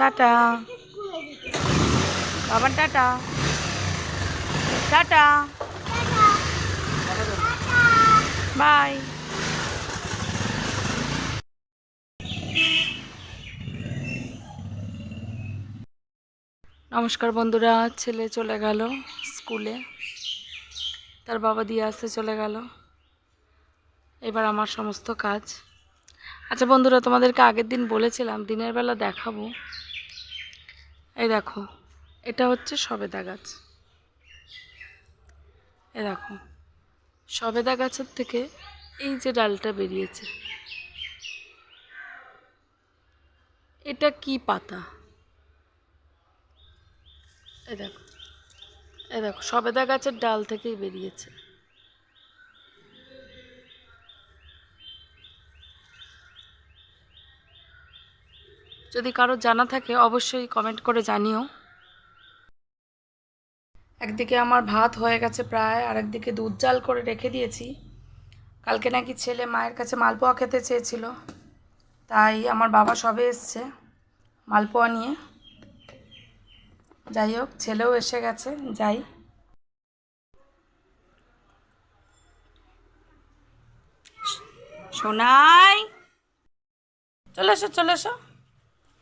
Tata. বাবার tata. Tata. By. নমস্কার বন্ধুরা, ছেলে চলে গেল স্কুলে। তার বাবা দিয়ে আসতে চলে গেল। এবার আমার সমস্ত কাজ। আচ্ছা বন্ধুরা, তোমাদেরকে আগের দিন বলেছিলাম, দিনের বেলা দেখাবো। এই দেখো, এটা হচ্ছে সবেদা গাছ। এই দেখো, সবেদা গাছের থেকে এই যে ডালটা বেরিয়েছে। এটা কি পাতা? এই দেখো এই দেখো, সবেদা গাছের ডাল থেকেই বেরিয়েছে। যদি কারও জানা থাকে, অবশ্যই কমেন্ট করে জানিও। একদিকে আমার ভাত হয়ে গেছে প্রায় আর একদিকে দুধ জাল করে রেখে দিয়েছি। কালকে নাকি ছেলে মায়ের কাছে মালপোয়া খেতে চেয়েছিল, তাই আমার বাবা সবে এসছে মালপোয়া নিয়ে। যাই হোক, ছেলেও এসে গেছে, যাই। সোনাই চলে এসো চলে এসো।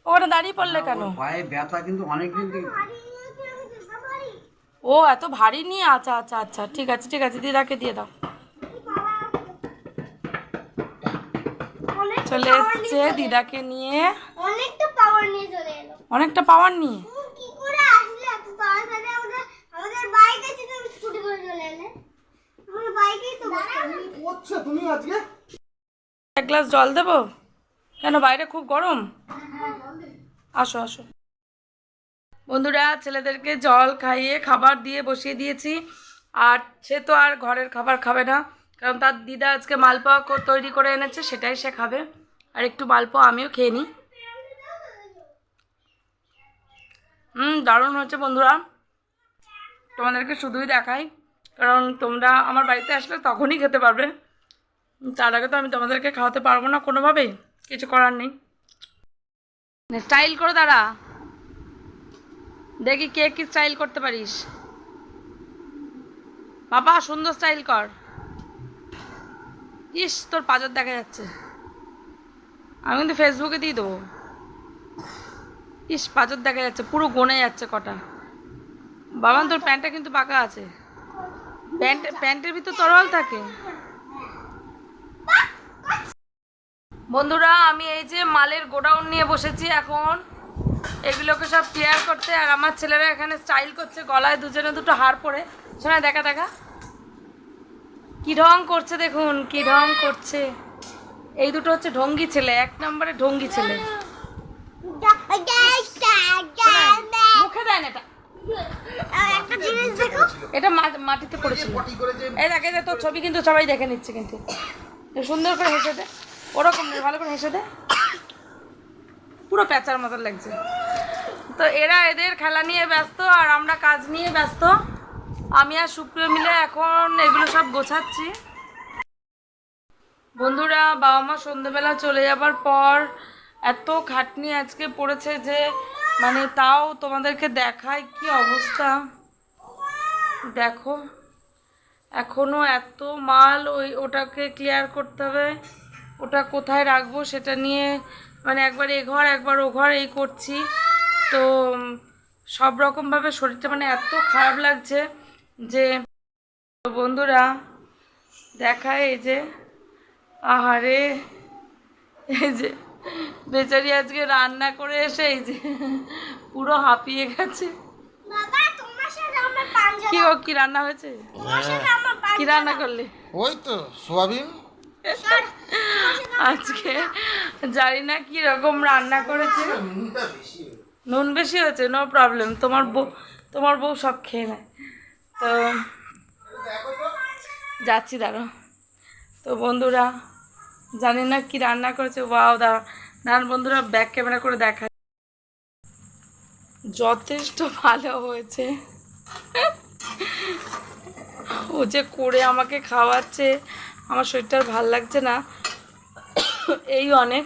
ওখানে দাঁড়িয়ে পড়লে কেন? পায়ে ব্যথা কিন্তু অনেকদিন থেকে। ও এত ভারী নিয়ে? আচ্ছা আচ্ছা আচ্ছা ঠিক আছে ঠিক আছে দিদাকে দিয়ে দাও। চলে এসছে দিদাকে নিয়ে। অনেকটা পাওয়ার নিয়ে চলে এলো। অনেকটা পাওয়ার নিয়ে? কি করে আসলে? এত তাড়াতাড়ি আমাদের আমাদের বাইক আছে তুমি স্কুটি করে চলে এলে। আমাদের বাইকেই তো করছ তুমি আজকে? এক গ্লাস জল দেবো? কেন বাইরে খুব গরম? আসো আসো। বন্ধুরা, ছেলেদেরকে জল খাইয়ে খাবার দিয়ে বসিয়ে দিয়েছি। আর সে তো আর ঘরের খাবার খাবে না, কারণ তার দিদা আজকে মালপোয়া তৈরি করে এনেছে, সেটাই সে খাবে। আর একটু মালপোয়া আমিও খেয়ে নিই। হুম দারুণ হচ্ছে বন্ধুরা। তোমাদেরকে শুধুই দেখাই, কারণ তোমরা আমার বাড়িতে আসলে তখনই খেতে পারবে। তার আগে তো আমি তোমাদেরকে খাওয়াতে পারব না কোনোভাবেই, কিছু করার নেই। স্টাইল করে, দাঁড়া। দেখি কে কি স্টাইল করতে পারিস। বাবা, সুন্দর স্টাইল কর। ইস, তোর পাজর দেখা যাচ্ছে। আমি কিন্তু ফেসবুকে দিয়ে দেবো। ইস, পাজর দেখা যাচ্ছে, পুরো গনে যাচ্ছে কটা। বাবা, তোর প্যান্টটা কিন্তু পাকা আছে। প্যান্ট, প্যান্টের ভিতর তরল থাকে। বন্ধুরা, আমি এই যে মালের গোডাউন নিয়ে বসেছি এখন। এগুলোকে সব ক্লিয়ার করতে, আর আমার ছেলেরা এখানে স্টাইল করছে, গলায় দুজনে দুটো হার পরে। শোনা, দেখা দেখা। কি ঢং করছে দেখুন, কি ঢং করছে। এই দুটো হচ্ছে ঢঙ্গি ছেলে, এক নম্বরে ঢঙ্গি ছেলে। মুখে দেয় এটা। এটা মাটিতে পড়েছিল। এই দেখে, তোর ছবি কিন্তু সবাই দেখে নিচ্ছে কিন্তু। সুন্দর করে হেসে দে। ওরকম ভালো করে হেসে দে। পুরো প্যাঁচার মতো লাগছে। তো এরা এদের খেলা নিয়ে ব্যস্ত আর আমরা কাজ নিয়ে ব্যস্ত। আমি আর সুপ্রিয় মিলে এখন এগুলো সব গোছাচ্ছি। বন্ধুরা, বাবা মা সন্ধ্যেবেলা চলে যাবার পর এত খাটনি আজকে পড়েছে যে মানে তাও তোমাদেরকে দেখায় কি অবস্থা। দেখো, এখনও এত মাল ওই ওটাকে ক্লিয়ার করতে হবে। ওটা কোথায় রাখব সেটা নিয়ে মানে একবার এ ঘর একবার ও ঘর এই করছি। তো সব রকমভাবে শরীরটা মানে এত খারাপ লাগছে যে বন্ধুরা দেখায় এই যে আহারে এই যে বেচারি আজকে রান্না করে এসে এই যে পুরো হাঁপিয়ে গেছে। বাবা তোমার সাথে কি ও কি রান্না হয়েছে? কি রান্না করলে? ওই তো সোয়াবিন। আজকে জানি না কি রকম রান্না করেছে। নুন বেশি হয়েছে নো প্রবলেম তোমার বউ তোমার বউ সব খেয়ে নেয়। তো যাচ্ছি দাঁড়ো তো বন্ধুরা, জানি না কি রান্না করেছে। ওয়াও দাঁড়া দাঁড়ান বন্ধুরা ব্যাক ক্যামেরা করে দেখা যথেষ্ট ভালো হয়েছে। ও যে করে আমাকে খাওয়াচ্ছে। আমার শরীরটা আর ভালো লাগছে না। এই অনেক।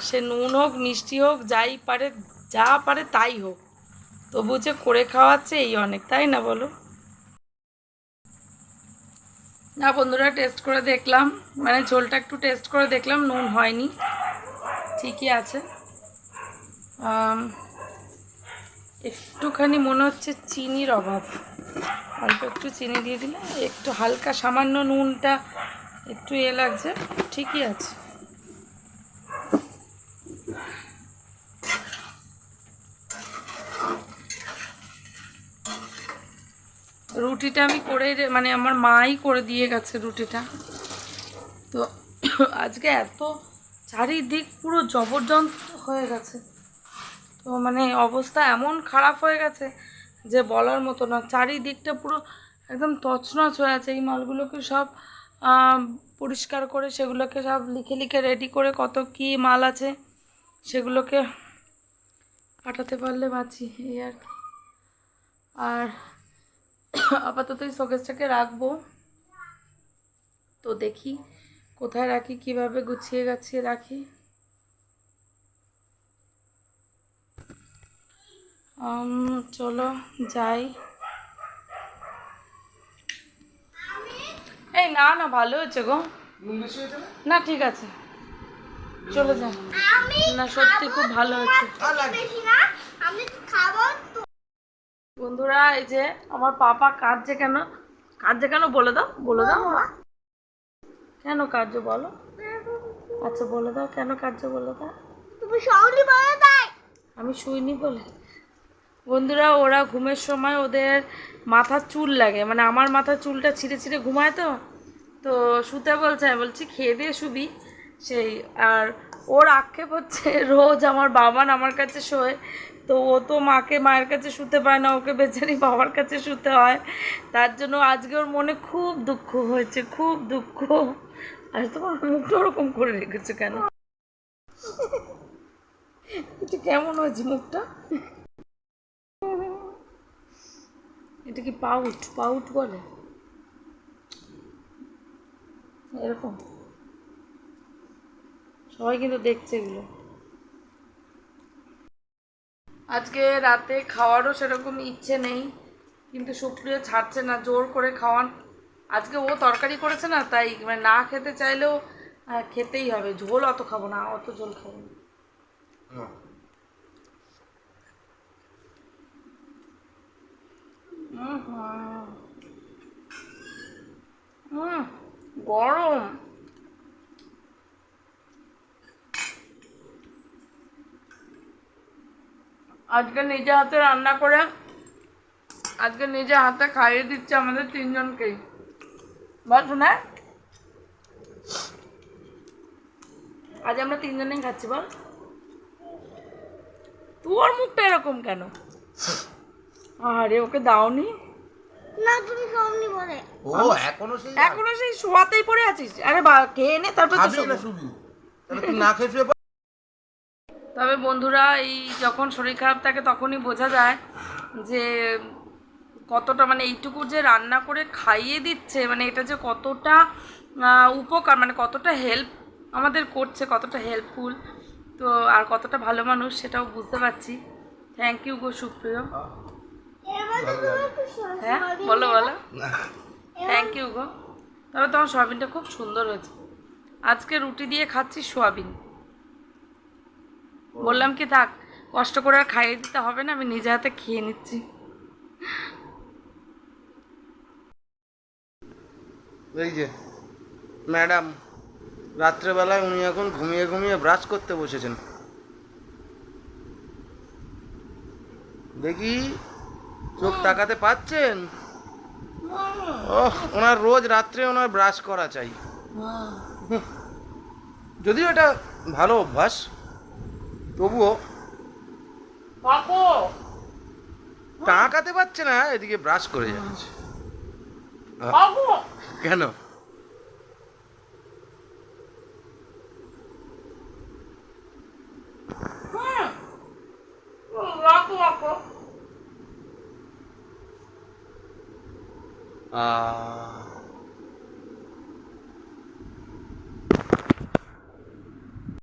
সে নুন হোক, মিষ্টি হোক, যাই পারে, যা পারে তাই হোক। তবু যে করে খাওয়াচ্ছে এই অনেক, তাই না বলো? না বন্ধুরা টেস্ট করে দেখলাম। মানে ঝোলটা একটু টেস্ট করে দেখলাম, নুন হয়নি। ঠিকই আছে। একটুখানি মনে হচ্ছে চিনির অভাব। অল্প একটু চিনি দিয়ে দিলে, একটু হালকা সামান্য নুনটা একটু এ লাগছে, ঠিকই আছে। রুটিটা আমি করে মানে আমার মাই করে দিয়ে গেছে রুটিটা। তো আজকে এত চারিদিক পুরো জবরদস্ত হয়ে গেছে। তো মানে অবস্থা এমন খারাপ হয়ে গেছে যে বলার মতো না। চারিদিকটা পুরো একদম তছনছ হয়ে আছে। এই মালগুলোকে সব পরিষ্কার করে সেগুলোকে সব লিখে লিখে রেডি করে কত কি মাল আছে সেগুলোকে পাঠাতে পারলে বাঁচি, এই আর কি। আর আপাতত এই শোকেসটাকে রাখব। তো দেখি কোথায় রাখি, কীভাবে গুছিয়ে গাছিয়ে রাখি। চলো যাই। এই না না ভালো হয়েছে গো। না? ঠিক আছে। চলে যাই। আমি না সত্যি খুব ভালো হয়েছে। বেশি না। আমি খাব তো বন্ধুরা এই যে আমার পাপা কাঁদছে কেন? কাঁদছে কেন বলে দাও বলে দাও। কেন কার্য বলো? আচ্ছা বলে দাও কেন কার্য বলে দাও। তুমি সঙ্গে বলে তাই। আমি শুইনি বলে। বন্ধুরা ওরা ঘুমের সময় ওদের মাথার চুল লাগে। মানে আমার মাথার চুলটা ছিঁড়ে ছিঁড়ে ঘুমায় তো? তো শুতে বলছে আমি বলছি খেয়ে দিয়ে শুবি সেই আর ওর আক্ষেপ হচ্ছে রোজ আমার বাবান আমার কাছে শোয়। তো ও তো মাকে মায়ের কাছে শুতে পায় না ওকে বেচারি বাবার কাছে শুতে হয়। তার জন্য আজকে ওর মনে খুব দুঃখ হয়েছে খুব দুঃখ। আর তোমার মুখটা ওরকম করে রেখেছে কেন? কেমন হয়েছে মুখটা? এটা কি পাউট? পাউট বলে? এরকম? সবাই কিন্তু দেখছে এগুলো। আজকে রাতে খাওয়ারও সেরকম ইচ্ছে নেই, কিন্তু সুপ্রিয় ছাড়ছে না, জোর করে খাওয়ান। আজকে ও তরকারি করেছে না, তাই মানে না খেতে চাইলেও খেতেই হবে। ঝোল অত খাব না, অত ঝোল খাব না। গরম। আজকে নিজে হাতে রান্না করে, আজকে নিজে হাতে খাইয়ে দিচ্ছে আমাদের তিনজনকেই বল শোনা আজ আমরা তিনজনেই খাচ্ছি, বল। তোর মুখটা এরকম কেন? আরে ওকে দাওনি। না তুমি সঙ্গে বলে। ও এখনও সেই এখনও সেই শোয়াতেই পড়ে আছিস। আরে বা খেয়ে নে তারপর তো খাবি শোবো। না শুবি তাহলে তুই না খেয়ে শুয়ে তবে বন্ধুরা এই যখন শরীর খারাপ থাকে তখনই বোঝা যায় যে কতটা মানে এইটুকু যে রান্না করে খাইয়ে দিচ্ছে মানে এটা যে কতটা উপকার মানে কতটা হেল্প আমাদের করছে কতটা হেল্পফুল তো আর কতটা ভালো মানুষ সেটাও বুঝতে পারছি। থ্যাংক ইউ গো সুপ্রিয় এবার তো তুমি একটু সঙ্গে হ্যাঁ বলো বলো। থ্যাংক ইউ গো। তবে তোমার সোয়াবিনটা খুব সুন্দর হয়েছে। আজকে রুটি দিয়ে খাচ্ছি সোয়াবিন। বললাম কি থাক কষ্ট করে আর খাইয়ে দিতে হবে না আমি নিজে হাতে খেয়ে নিচ্ছি। এই যে ম্যাডাম রাত্রেবেলায় উনি এখন ঘুমিয়ে ঘুমিয়ে ব্রাশ করতে বসেছেন। দেখি চোখ তাকাতে পাচ্ছেন? ওনার রোজ রাত্রে ওনার ব্রাশ করা চাই। যদিও এটা ভালো অভ্যাস তবুও তাকাতে পারছে না এদিকে ব্রাশ করে যাচ্ছে। কেন রাখো রাখো আহ